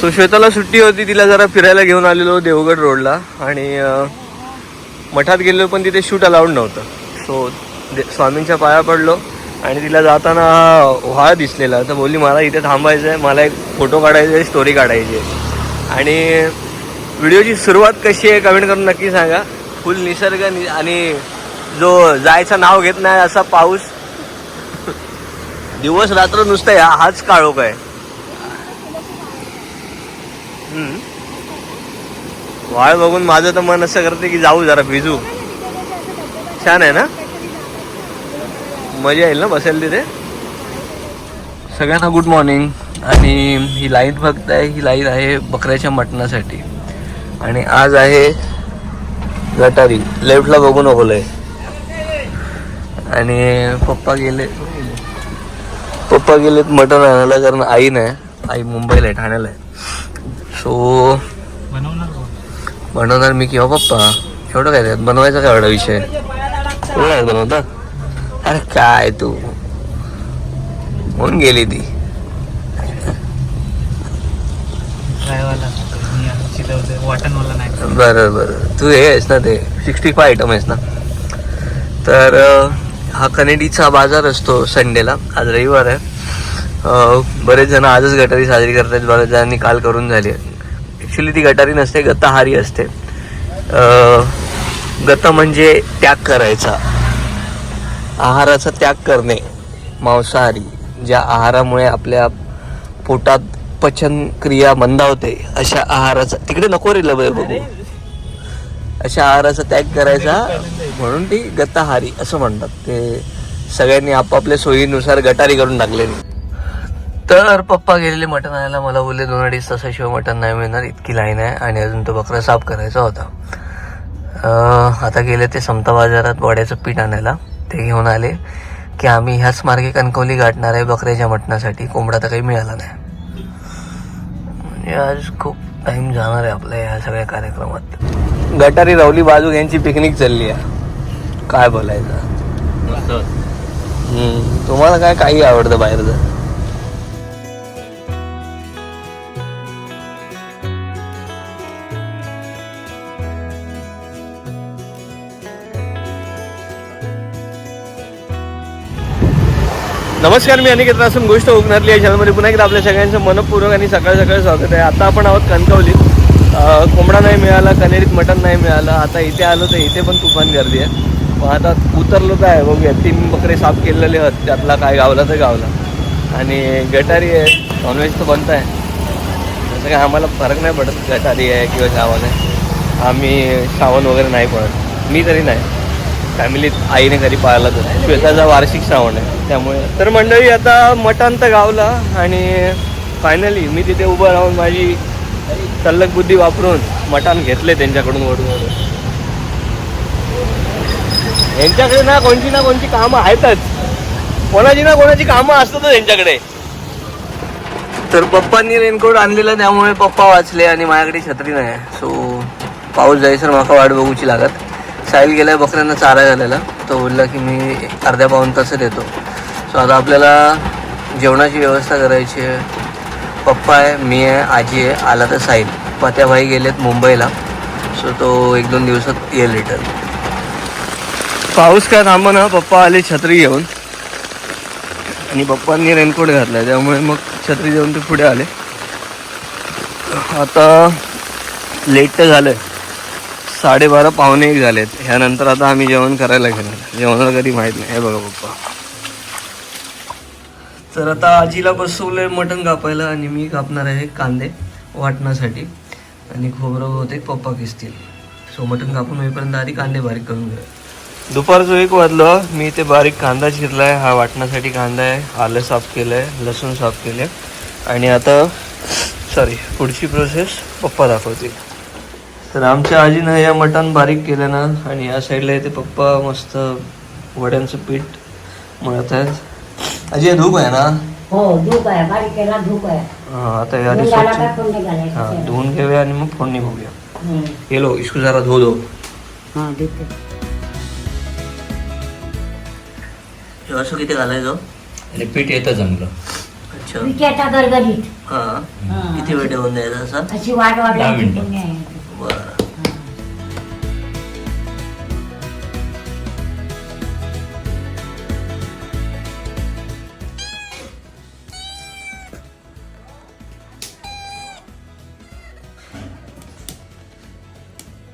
So श्वेताला सुट्टी होती तिला जरा फिरायला घेऊन आलेलो देवगड रोडला. आणि मठात गेलो पण तिथे शूट अलाउड नव्हतं. सो दे- स्वामींच्या पाया पडलो आणि तिला जाताना हा व्हाळ दिसलेला. तर बोलली मला इथे थांबायचं आहे मला एक फोटो काढायचा आहे स्टोरी काढायची आहे. आणि व्हिडिओची सुरुवात कशी आहे कमेंट करून नक्की सांगा. फुल निसर्ग आणि जो जायचं नाव घेत नाही असा पाऊस. दिवस रात्र नुसतं या हाच काळोख आहे. वाळ बघून माझं तर मन असं करते की जाऊ जरा भिजू. छान आहे ना? मजा येईल ना बसेल तिथे? सगळ्यांना गुड मॉर्निंग आणि ही लाइट बघताय ही लाइट आहे बकऱ्याच्या मटणासाठी. आणि आज आहे गटारी. लेफ्टला बघून ओलय आणि पप्पा गेले. पप्पा गेलेत मटण आणायला कारण आई नाही आई मुंबईला आहे ठाण्याला आहे. सो बनवणार मी किंवा पप्पा? एवढं काय त्यात? बनवायचा काय एवढा विषय? एवढं काय बनवता? अरे काय तू? म्हणून गेली ती. बरं बरं. तू हे आहेस ना ते सिक्स्टी फाय आयटम आहेस ना? तर हा कनेडीचा बाजार असतो संडेला आज रविवार आहे. बरेच जण आजच गटारी साजरी करतात बऱ्याच जणांनी काल करून झाली. ॲक्च्युली ती गटारी नसते गताहारी असते. गत म्हणजे त्याग करायचा. आहाराचा त्याग करणे. मांसाहारी. ज्या आहारामुळे आपल्या पोटात पचन क्रिया मंदावते अशा आहाराचा तिकडे नको रे लबे बघू. अशा आहाराचा त्याग करायचा म्हणून ती गताहारी असं म्हणतात. ते सगळ्यांनी आपापल्या सोयीनुसार गटारी करून टाकलेली. तर पप्पा गेलेले मटण आणायला. मला बोलले दोन अडीच तासाशिवाय मटण नाही मिळणार. इतकी लाईन आहे आणि अजून तो बकरा साफ करायचा होता. आता गेले ते समता बाजारात वड्याचं पीठ आणायला. ते घेऊन आले की आम्ही ह्याच मार्गे कणकवली गाठणार आहे बकऱ्याच्या मटणासाठी. कोंबडा तर काही मिळाला नाही. म्हणजे आज खूप टाइम जाणार आहे आपल्या ह्या सगळ्या कार्यक्रमात. गटारी रावली बाजू यांची पिकनिक चालली आहे. काय बोलायचं? तुम्हाला काय काही आवडतं बाहेरचं? नमस्कार मी अनिकेत असून गोष्ट उघडली या चॅनलमध्ये पुन्हा एकदा आपल्या सगळ्यांचं मनपूर्वक आणि सकाळ सकाळ स्वागत आहे. आता आपण आहोत कणकवलीत. कोंबडा नाही मिळाला कनेरीत मटण नाही मिळालं. आता इथे आलो तर इथे पण तुफान गर्दी आहे. मग आता उतरलो तर आहे. बघूया तीन बकरे साफ केलेले आहेत. त्यातला काय गावला तर गावला. आणि गटारी आहे. नॉनव्हेज तर बनत आहे. तसं काय आम्हाला फरक नाही पडत गटारी आहे किंवा श्रावण आहे. आम्ही श्रावण वगैरे नाही पडत. मी तरी नाही. फॅमिलीत आईने घरी पाळला तर श्वेताचा वार्षिक श्रावण आहे. त्यामुळे तर मंडळी आता मटांत तर गावला आणि फायनली मी तिथे उभं राहून माझी तल्लक बुद्धी वापरून मटण घेतले त्यांच्याकडून ओढून ओढून यांच्याकडे ना कोणची ना कोणती कामं आहेतच. कोणाची ना कोणाची कामं असतातच यांच्याकडे तर पप्पांनी रेनकोट आणलेला त्यामुळे पप्पा वाचले आणि माझ्याकडे छत्री नाही सो पाऊस जायसर माका वाट बघूची लागत. साहिल गेलाय बकऱ्यांना चारा घालायला. तो बोलला की मी अर्ध्या पाऊन तासात येतो. सो आता आपल्याला जेवणाची व्यवस्था करायची आहे. पप्पा आहे मी आहे आजी आहे आला तर साहिल. पत्याभाई गेलेत मुंबईला. सो तो एक दोन दिवसात येईल रिटर्न पाऊस काय थांबा ना पप्पा आले छत्री घेऊन. आणि पप्पांनी रेनकोट घातला त्यामुळे मग छत्री घेऊन ते पुढे आले. आता लेट तर झालं आहे साडेबारा पावणे एक झालेत. ह्यानंतर आता आम्ही जेवण करायला घेणार. जेवणाला कधी माहीत नाही. हे बघा पप्पा. तर आता आजीला बसवलंय मटण कापायला आणि मी कापणार आहे कांदे वाटण्यासाठी आणि खोबरं बहुतेक पप्पा किसतील. सो मटण कापून होईपर्यंत आधी कांदे बारीक करून घ्या दुपारचं एक वाजलं. मी ते बारीक कांदा चिरला आहे हा वाटण्यासाठी कांदा आहे. आलं साफ केलं आहे लसूण साफ केलंय. आणि आता सॉरी पुढची प्रोसेस पप्पा दाखवतील. तर आमच्या आजीनं या मटण बारीक केलं ना आणि या साईडला इथे पप्पा मस्त वड्यांचं पीठ मळत आहेत. आजी हे धूप आहे ना? हो धूप आहे. बारीक केला धूप आहे. हा आता या फोडणी हा धुवून घेऊया आणि मग फोडणी बघूया. हम्म. ये लो इसको जरा धो दो. हा देते. असं किती घालायचं? आणि पीठ येतं जमलं. अच्छा. विकेटा गरगरीत. हा. किती वेळ ठेवून द्यायचा असा? अशी वाट दहा वाढवायची मिनिटं. बरं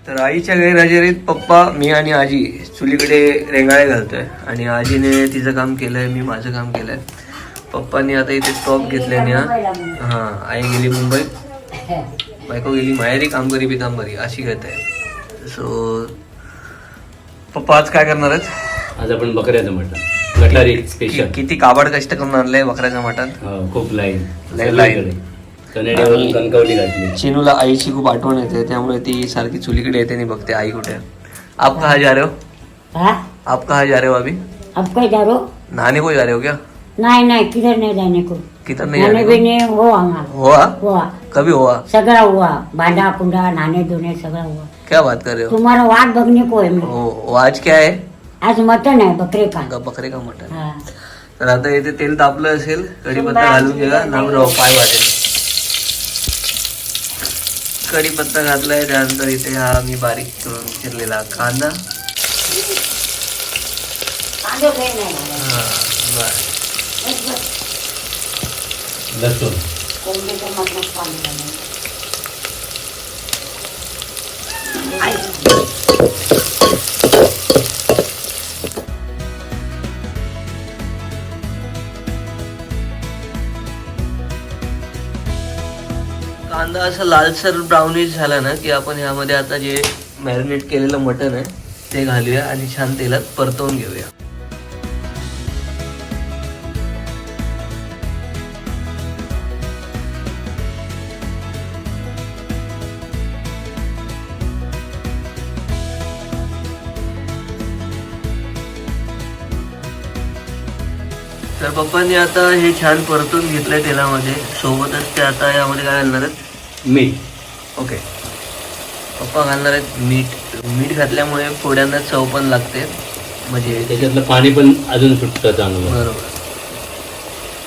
तर आईच्या गैरहजेरीत पप्पा मी आणि आजी चुलीकडे रेंगाळे घालतोय. आणि आजीने तिचं काम केलंय मी माझं काम केलंय. पप्पांनी आता इथे स्टॉप घेतल्याने हा आई गेली मुंबईत. बायको गेली माहेरी काम करी बी काम करी अशी गत आहे. सो पप्पा आज काय करणार आहेत? आज आपण बकऱ्याचं मटण. गटारी स्पेशल किती काबाड कष्ट करून आणलंय बकऱ्याचं मटण? खूप लाईन लई line. कनेडियावरून आणि- कणकवली घातली. चिनूला आईची खूप आठवण येते त्यामुळे ती सारखी चुलीकडे येते आणि बघते आई कुठे आहे. आप कहा जा रहे हो? हाँ? आप कहा जा रहे हो अभी? अब कहीं जा रहे हो? नहाने को जा रहे हो क्या? नहीं नहीं किधर नहीं जाने को? किधर नहीं जा रहे हो? बिने हो हमारा हुआ हुआ कभी हुआ? सगळा हुआ. बांधा कुंडा नहाने धोने सगळा हुआ. क्या बात कर रहे हो? तुम्हारा वाट बघने को है मेरे वो वो आज क्या है? आज मटन है बकरे का. ग- बकरे का मटन. हाँ. तर आता इथे तेल तापलं असेल कढीपत्ता घालून घ्या नामराव पाय वाटेल कढीपत्ता घातलाय त्यानंतर इथे हा मी बारीक करून चिरलेला कांदा. कांदे काही नाही. घालायचे. हा बर. बस, मटणात कांदा असं लालसर ब्राउनिश झाला ना की आपण ह्यामध्ये आता जे मॅरिनेट केलेलं मटन आहे ते घालूया आणि छान तेलात परतवून घेऊया. पप्पांनी आता हे छान परतून घेतलंय तेलामध्ये. सोबतच ते आता यामध्ये काय घालणार आहेत? मीठ. ओके. पप्पा घालणार आहेत मीठ. मीठ घातल्यामुळे फोड्यांना चव पण लागते. म्हणजे त्याच्यातलं पाणी पण अजून सुटतं चांगलं. बरोबर.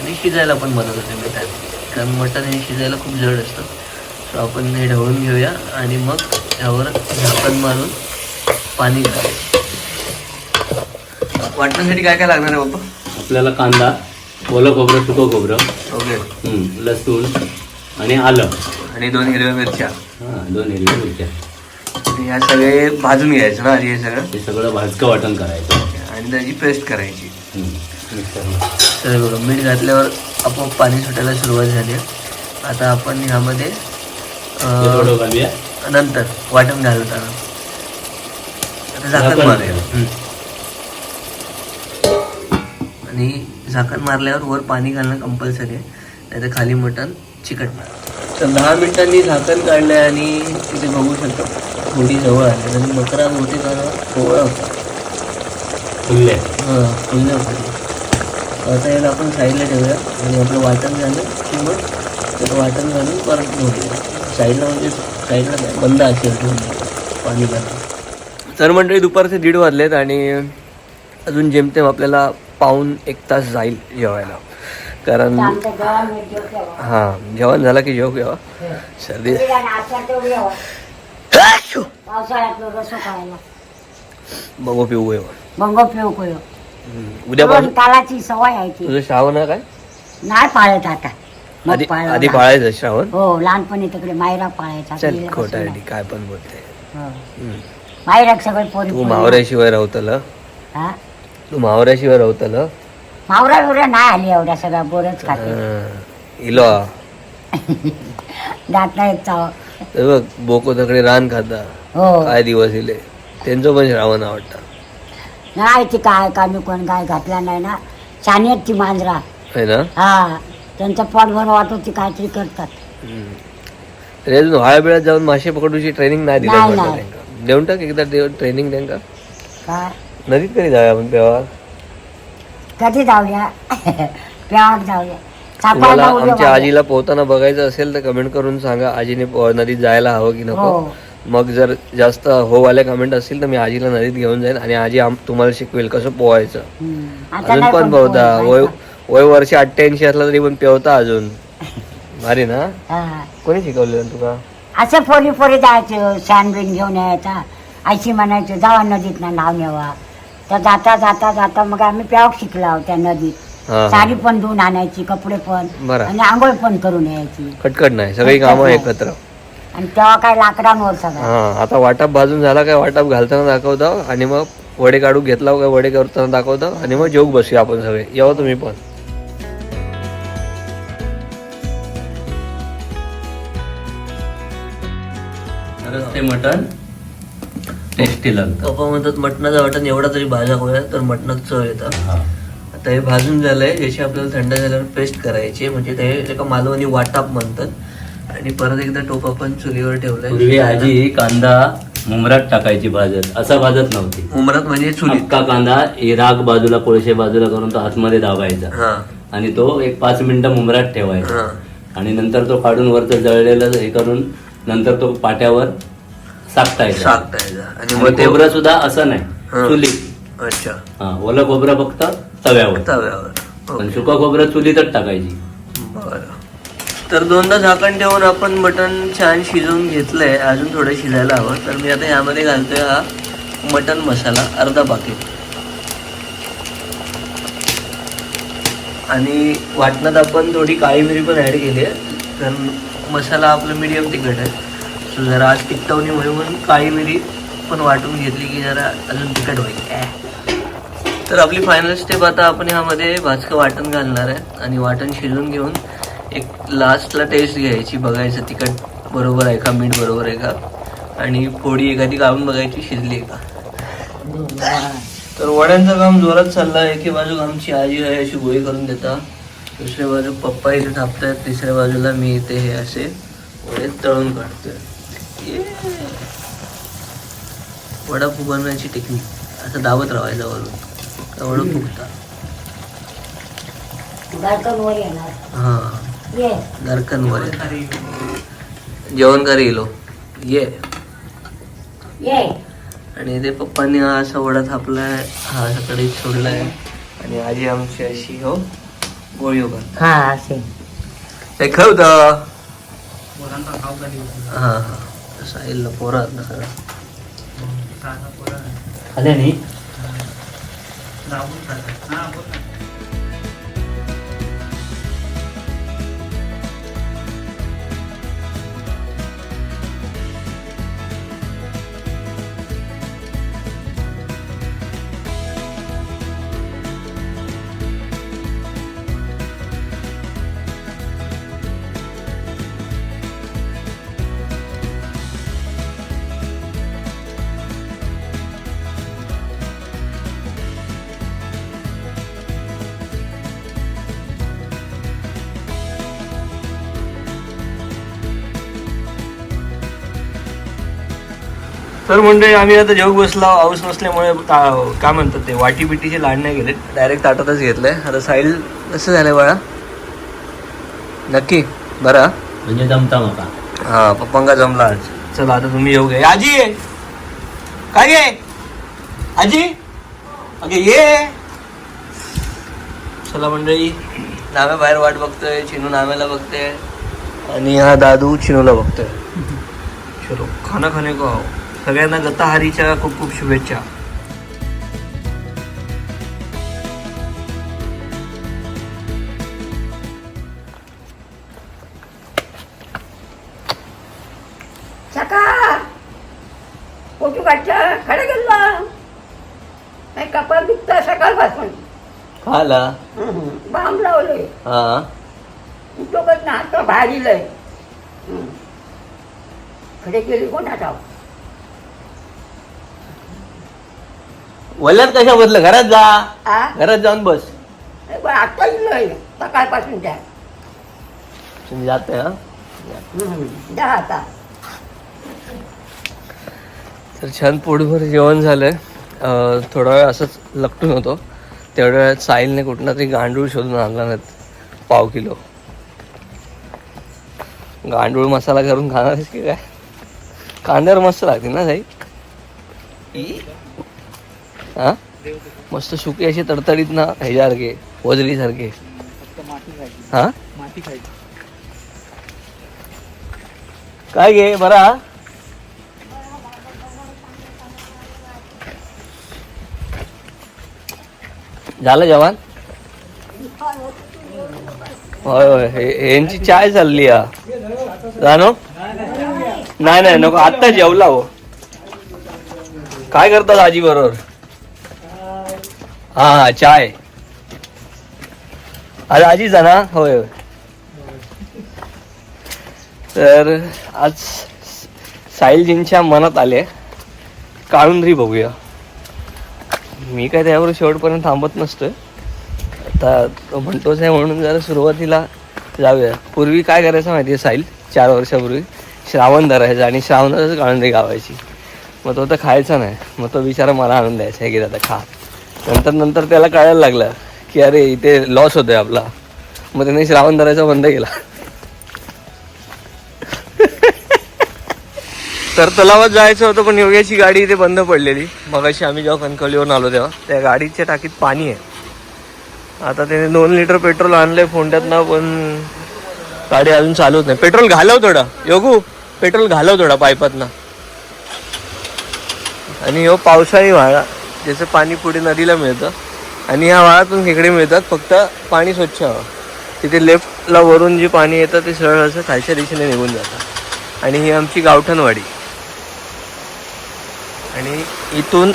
आणि शिजायला पण मदत होते मिठात कारण मटण हे शिजायला खूप जड असतं. सो आपण हे ढवळून घेऊया आणि मग ह्यावर झाकण मारून पाणी घालायचं वाटण्यासाठी काय काय लागणार आहे बाप्पा आपल्याला कांदा. ओलं खोबरं सुकं खोबरं. ओके. लसूण आणि आलं. आणि दोन हिरव्या मिरच्या. हां दोन हिरव्या मिरच्या. आणि ह्या सगळे भाजून घ्यायचं ना आधी हे सगळं? हे सगळं भाजकं वाटण करायचं. आणि त्याची पेस्ट करायची. मिक्सरला तर बघा मीठ घातल्यावर आपोआप पाणी सुटायला सुरुवात झाली आहे. आता आपण ह्यामध्ये हे अं, थोडं घालूया. नंतर वाटण घालताना आता झाकण झाकण मारूया. मारूया. हम्म. आणि झाकण मारल्यावर वर पाणी घालणं कंपल्सरी आहे. नाहीतर खाली मटण चिकटणार तर दहा मिनिटांनी झाकण काढलंय आणि तिथे बघू शकतो. थोडी जवळ आली आणि बकरा बहुतेक जरा कोवळा होता. फुलले. हां फुलले होते. आता याला आपण साईडला ठेवूया. आणि आपलं वाटण झालं की मग त्याचं वाटण घालून परत घेऊया साईडला म्हणजे साईडला काय? बंद असेल पाणी घालून. तर मंडळी दुपारचे दीड वाजलेत आणि अजून जेमतेम आपल्याला पाऊन एक तास जाईल जेवायला. कारण. हां जेवण झालं की जेव घ्यावा सर्दी. रसो खायला? बघू पिऊ बंग पिऊ उद्यापासून कालाची सवय आहे ती. तुझं श्रावण आहे काय? नाही पाळत आता. आधी. पाळायचं श्रावण? हो लहानपणी तिकडे मायरा पाळायचा चल खोटा काय पण बोलते. हो. मायराक सगळे पोरी तू. मावऱ्याशिवाय राहतल हा? तू मावऱ्याशिवाय राहतल मावरा बिवरा नाही आली एवढ्या सगळ्या बोरच खाते. इलो. दात नाही चाव. बघ बोको तकडे रान खाता. हो. काय दिवस इले. त्यांचं पण श्रावण आवडतं. नाही ती काय का मी कोण गाय घातला नाही ना. छान आहेत ती मांजरा. है ना? हा. त्यांचं पोट भर वाटत ती काहीतरी करतात. हम्म. तरी अजून बिळात जाऊन मासे पकडूची ट्रेनिंग नाही दिली नाही. त्यांका. देऊन टाक एकदा ट्रेनिंग त्यांका काय? नदीत कधी जाऊया आपण पेवा कधी जाऊया. प्यावाक जाऊया. तुम्हाला आमच्या. आजीला पोहताना बघायचं असेल तर कमेंट करून सांगा. आजीने पो- नदीत जायला हवं की नको. हो. मग जर जास्त हो वाले कमेंट असतील तर मी आजीला नदीत घेऊन जाईन आणि आजी आम- तुम्हाला शिकवेल कसं पोहायचं. हम्म. आता अजून पण पोहत, वय वय वर्ष अठ्ठ्याऐंशी असला तरी पण पेवता अजून. भारी ना? हा. कोणी शिकवलेलं तुका? असं पोरी पोरी जायचं सॅन बिन घेऊन यायचा. आईशी म्हणायचं जावा नदीत ना नाव नेवा तर जाता जाता जाता मग आम्ही प्यावक शिकला त्या नदीत. हा, हा. साडी पण धुवून आणायची कपडे पण बरं. आणि आंघोळ पण करून यायची. कटकट नाही सगळी कामं नाही. एकत्र. आणि तेव्हा काय लाकडांवर सगळं. हा आता वाटाप भाजून झाला काय? वाटाप घालताना दाखवतो आणि मग वडे काढून घेतला काय? वडे करताना दाखवतो आणि मग जेवू बसूया आपण सगळे. येवा तुम्ही पण. तरच ते मटण. टेस्टी लागतं पप्पा म्हणतात मटणाचं वाटण एवढा तरी भाजा होया तर मटणात चव येतं. हा. आता हे भाजून झालंय याची आपल्याला थंड झाल्यावर पेस्ट करायची म्हणजे ते एका मालवणी वाटाप म्हणतात. आणि परत एकदा टोप आपण चुलीवर ठेवलाय. पूर्वी आजी कांदा मुमरात टाकायची भाजत. असा भाजत नव्हती. उमरात म्हणजे चुलीत. अख्खा कांदा हे राग बाजूला कोळशे बाजूला करून तो आतमध्ये दाबायचा. हा. आणि तो एक पाच मिनिटं मुमरात ठेवायचा. हा. आणि नंतर तो काढून वरचं जळलेलं हे करून नंतर तो पाट्यावर साकटायचा टाकायचा आणि आणि मग ते खोबरं सुद्धा असं नाही हा. चुली. अच्छा. हा ओलं खोबरं फक्त तव्यावर. तव्यावर. पण ओके. सुका खोबरं चुलीतच टाकायची. बरं. तर दोनदा झाकण ठेवून आपण मटण छान शिजवून घेतलंय. अजून थोडं शिजायला हवं. तर मी आता यामध्ये घालतोय हा मटण मसाला अर्धा पाकिट आणि वाटणात आपण थोडी काळी मिरी पण ऍड केली आहे. तर मसाला आपला मीडियम तिखट आहे. सो जरा आज तिखटवणी म्हणून काळी मिरी पण वाटून घेतली की जरा अजून तिखट होईल. तर आपली फायनल स्टेप आता आपण ह्यामध्ये भाजकं वाटण घालणार आहे आणि वाटण शिजून घेऊन एक लास्टला टेस्ट घ्यायची बघायचं तिखट बरोबर आहे का मीठ बरोबर आहे का? आणि फोडी एखादी काढून बघायची शिजली आहे का? तर वड्यांचं काम जोरात चाललं आहे एके बाजू आमची आजी आहे अशी गोळी करून देता. दुसऱ्या बाजू पप्पा इथे थापतायत तिसऱ्या बाजूला मी इथे हे असे वडे तळून काढतोय. वडा फुगवण्याची टेक्निक असं दाबत राहायचं वरून. का वडं फुगता. हा. ये. दरकन वर जेवण करी गेलो ये. ये. आणि ते पप्पांनी हा असा वडा थापलाय. हा असा कडीत सोडलाय. आणि आजी आमची अशी हो गोळी उभा हा असे. ते. खाऊ हा हा. तसं येईल पोरात ना सगळं तर म्हणजे आम्ही आता जेवू बसला पाऊस नसल्यामुळे काय म्हणतात ते वाटी बिटीचे लाड नाही गेले डायरेक्ट ताटातच घेतलंय. आता साईल कसं झालंय बाळा? नक्की बरं म्हणजे जमता मका हा पप्पांका जमला आज. चला आता तुम्ही येऊ घ्या आजी! ये. काय गे? आजी? अगे ये! चला मंडळी. नाम्या बाहेर वाट बघतोय चिनू नाम्याला बघतोय. आणि हा दादू चिनूला बघतोय. चलो खाना खाणे को आओ. सगळ्यांना गताहारीच्या खूप खूप शुभेच्छा. फोटो काढच्या खडे गेला. नाही कपाळ दुखता सकाळपासून. खाला बांब लावले हा. डोकत ना हात खडे गेली कोणाचा वल्ल्यात कशा बदल घरात जा. आ? घरात जाऊन बस. आता सकाळपासून त्या तुम्ही जाते हा? आता. तर छान पोटभर जेवण झालंय. अं, थोडा वेळ असंच लपटून होतो. तेवढ्या वेळात साहिलने कुठला तरी गांडूळ शोधून आणला नाहीत. पाव किलो. गांडूळ मसाला करून खाणार आहेस की काय? कांद्यावर मस्त लागते ना साई हा? मस्त सुके असे तडतडीत ना ह्याच्यासारखे वजरीसारखे हा? माती काय घे बरा? झालं जवान होय होय हे- यांची चाय चालली हा जाणो नाही नाही नको आत्ता जेवला हो. काय करतात आजी बरोबर? हा चाय. अरे आजी जाणा होय होय. तर आज साहिलजींच्या मनात आले काळुंदरी बघूया. मी काय त्यावर शेवटपर्यंत थांबत नसतोय. आता तो म्हणतोच आहे म्हणून जरा सुरुवातीला जाऊया. पूर्वी काय करायचं माहिती आहे साहिल? चार वर्षापूर्वी श्रावण धरायचं आणि श्रावणातच काळुंदरी गावायची. मग तो तर खायचा नाही. मग तो बिचारा मला आणून द्यायचा हे की दादा खा. नंतर नंतर त्याला कळायला लागलं की अरे इथे लॉस होतोय आपला. मग त्याने श्रावण धरायचा बंद केला. तर तलावात जायचं होतं पण योग्याची गाडी इथे बंद पडलेली. मगाशी आम्ही जेव्हा कणकवलीवरून आलो तेव्हा त्या गाडीच्या टाकीत पाणी आहे. आता त्याने दोन लिटर पेट्रोल आणलंय फोंड्यातनं पण गाडी अजून चालूच नाही. पेट्रोल घालव थोडा. योगू पेट्रोल घालव थोडा पाईपातनं. आणि हो पावसाळी वाळा ज्याचं पाणी पुढे नदीला मिळतं आणि ह्या वाळातून खेकडे मिळतात फक्त पाणी स्वच्छ हवं. तिथे लेफ्टला वरून जे पाणी येतं ते सरळ असं खालच्या दिशेने निघून जातं. आणि ही आमची गावठणवाडी. आणि इथून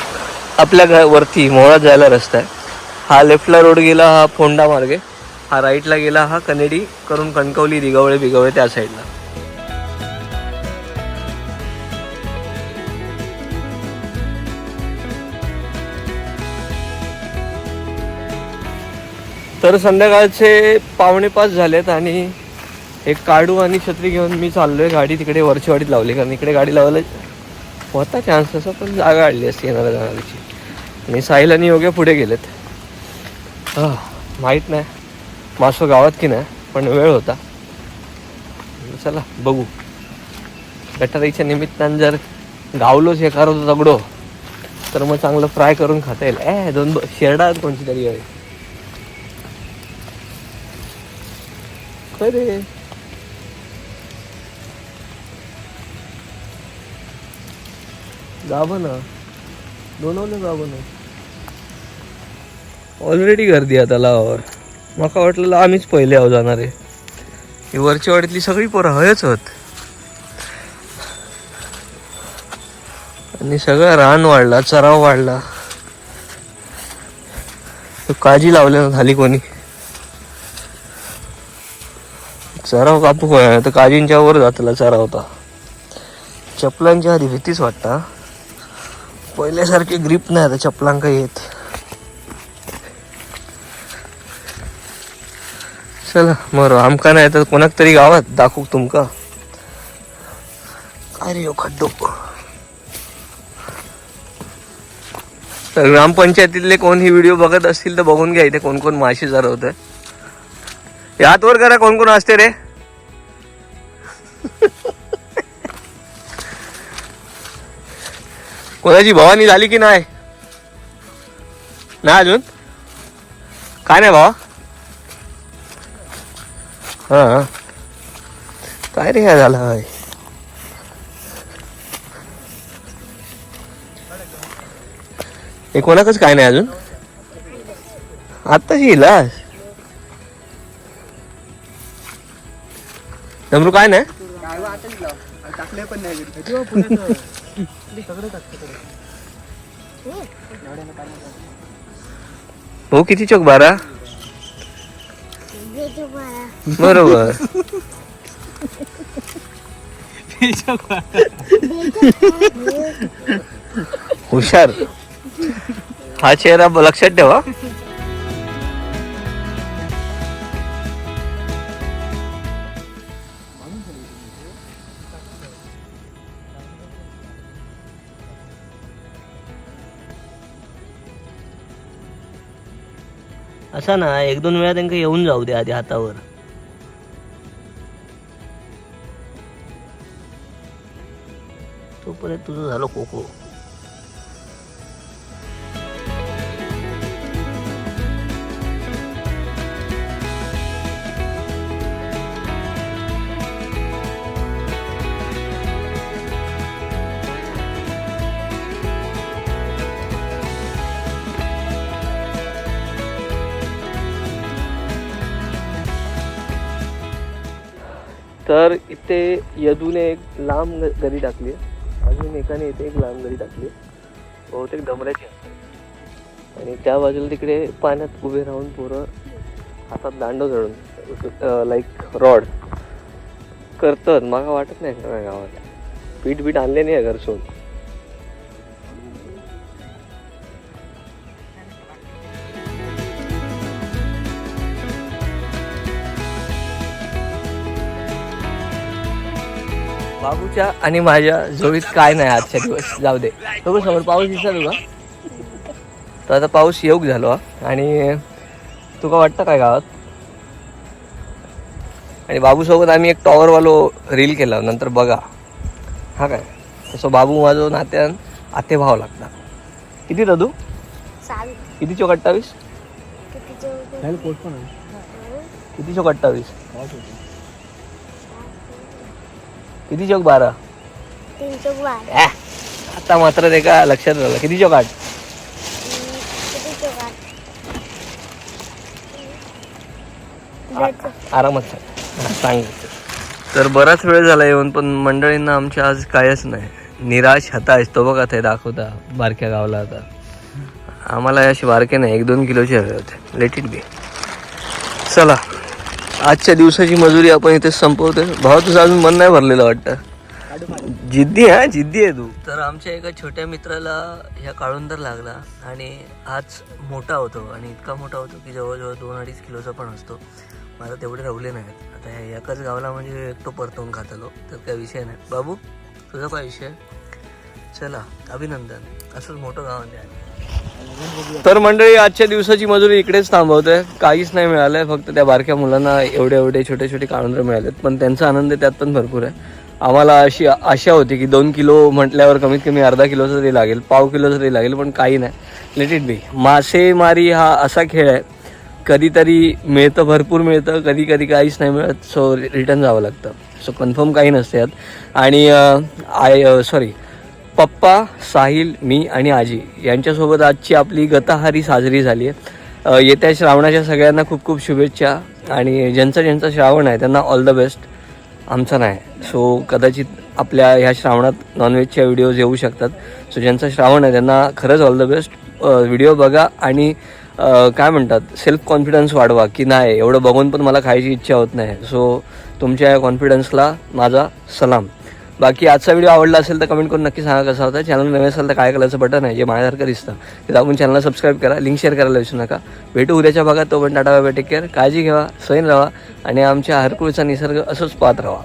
आपल्या घ वरती मोळात जायला रस्ता आहे. हा लेफ्टला रोड गेला हा फोंडा मार्गे. हा राईटला गेला हा कनेडी करून कणकवली दिगवळे बिगवळे त्या साईडला तर संध्याकाळचे पावणे पाच झालेत आणि एक काडू आणि छत्री घेऊन मी चाललोय गाडी तिकडे वरचीवाडीत लावली कारण इकडे गाडी लावायला होता चान्स तसा पण जागा आडली असती येणाऱ्या जाणाऱ्याची. आणि साहिल आणि योग्य पुढे गेलेत. हा, माहीत नाही. मासो गावात की नाही पण वेळ होता. चला बघू. गटारीच्या निमित्तानं जर गावलोच हे करत दगडो तर मग चांगलं फ्राय करून खाता येईल. ए दोन शेरडा आहेत कोणती तरी आहे? खरे गाभं ना दोनवलं गाभं ना ऑलरेडी गर्दी आहे तलावावर माका वाटलेलं आम्हीच पहिले आहो जाणार आहे. ही वरच्या वाडीतली सगळी पोरं हयच होत. आणि सगळं रान वाढला चराव वाढला. काळजी काजी लावल्या झाली कोणी. चराव कापू काय तर काजींच्या वर जातला सराव होता चपलांच्या आधी भीतीच वाटता पहिल्यासारखे ग्रीप नाही आता चपलांका येत. चला मग आमका नाही तर कोणाक तरी गावात दाखवू तुमका. काय रे खड्डो? तर ग्रामपंचायतीतले कोण ही व्हिडिओ बघत असतील तर बघून घ्या इथे कोण कोण माशी जरवत यात वर करा कोण कोण असते रे? कोणाची भवानी झाली की नाही? नाही अजून? काय नाही भावा? हा काय रे काय झालं भाई हे कोणाकच काय नाही अजून? आत्ताच येईल डमरू नमरू काय नाही टाकले पण नाही? हो किती चोक? बारा? बरोबर. हुशार. हा चेहरा लक्षात ठेवा. असा ना एक दोन वेळा त्यांना येऊन जाऊ दे आधी हातावर. तोपर्यंत तुझं झालं कोको तर इथे यदूने एक लांब ग- गरी टाकली अजून एकाने इथे एक लांब गरी टाकली बहुतेक डमऱ्याची असते आणि त्या बाजूला तिकडे पाण्यात उभे राहून पोरं हातात दांडो धरून लाईक रॉड करतात. मला वाटत नाही गावात? पीठ बीठ आणले नाही घर शोध बाबूच्या आणि माझ्या जोडीत काय नाही आजच्या दिवस. जाऊ दे. तो पण समोर पाऊस दिसला तुला? तर आता पाऊस येऊक झालो. आणि तुका वाटतं काय गावात? आणि बाबूसोबत आम्ही एक टॉवरवालो रील केला नंतर बघा. हा काय? तसं बाबू माझं नात्यान आते भाव लागता किती दादू? किती चोक अठ्ठावीस? किती चौक अठ्ठावीस? किती चोक बारा? तीन चौक बार. ॲ, आता मात्र ते का लक्षात राहिलं. किती चोक आठ? किती चौक आठ? आ- आरामात सांग. हा, सांग. तर बराच वेळ झाला येऊन पण मंडळींना आमच्या आज कायच नाही. निराश हताश तो बघा ते दाखवता बारक्या गावाला आता. आम्हाला असे बारके नाही एक दोन किलोचे हवे होते. लेट इट बी चला. आजच्या दिवसाची मजुरी आपण इथे संपवतोय. भाऊ तुझं अजून मन नाही भरलेलं वाटतं. जिद्दी हा? जिद्दी आहे तू. तर आमच्या एका छोट्या मित्राला ह्या काळुंदर लागला आणि आज मोठा होतो आणि इतका मोठा होतो की जवळजवळ दोन अडीच किलोचा पण असतो. मला तेवढे रवले नाहीत. आता ह्या एकाच गावाला म्हणजे एकटो परतवून खातलो. तर काय विषय नाही. बाबू तुझा काय विषय? चला अभिनंदन. असंच मोठं गाव आहे. तर मंडळी आजच्या दिवसाची मजुरी इकडेच थांबवते काहीच नाही मिळालंय फक्त त्या बारक्या मुलांना एवढे एवढे छोटे छोटे काळुंदर मिळालेत. पण त्यांचा आनंद त्यात पण भरपूर आहे. आम्हाला अशी आशा होती की दोन किलो म्हटल्यावर कमीत कमी अर्धा किलोचं तरी लागेल पाव किलोचं तरी लागेल पण काही नाही. लेट इट बी मासेमारी हा असा खेळ आहे. कधीतरी मिळतं भरपूर मिळतं. कधी कधी काहीच नाही मिळत सो रिटर्न जावं लागतं. सो कन्फर्म काही नसते यात. आणि आय सॉरी पप्पा साहिल मी आणि आजी यांच्यासोबत आजची आपली गताहारी साजरी झाली आहे. येत्या श्रावणाच्या सगळ्यांना खूप खूप शुभेच्छा आणि ज्यांचा ज्यांचा श्रावण आहे त्यांना ऑल द बेस्ट आमचा नाही. सो कदाचित आपल्या ह्या श्रावणात नॉनव्हेजच्या व्हिडिओज येऊ शकतात. सो ज्यांचा श्रावण आहे त्यांना खरंच ऑल द बेस्ट व्हिडिओ बघा आणि काय म्हणतात सेल्फ कॉन्फिडन्स वाढवा की नाही एवढं बघून पण मला खायची इच्छा होत नाही. सो तुमच्या या कॉन्फिडन्सला माझा सलाम. बाकी आजचा व्हिडिओ आवडला असेल तर कमेंट करून नक्की सांगा कसा होता. चॅनल नवीन असेल तर काय करायचं बटन आहे जे माझ्यासारखं दिसतं ते दाबून चॅनलला सबस्क्राईब करा. लिंक शेअर करायला विसरू नका. भेटू उद्याच्या भागात. तो पण टाटा बाबा टेक केअर काळजी घ्या सैन राहा आणि आमच्या हरकुळचा निसर्ग असंच पाहत राहा.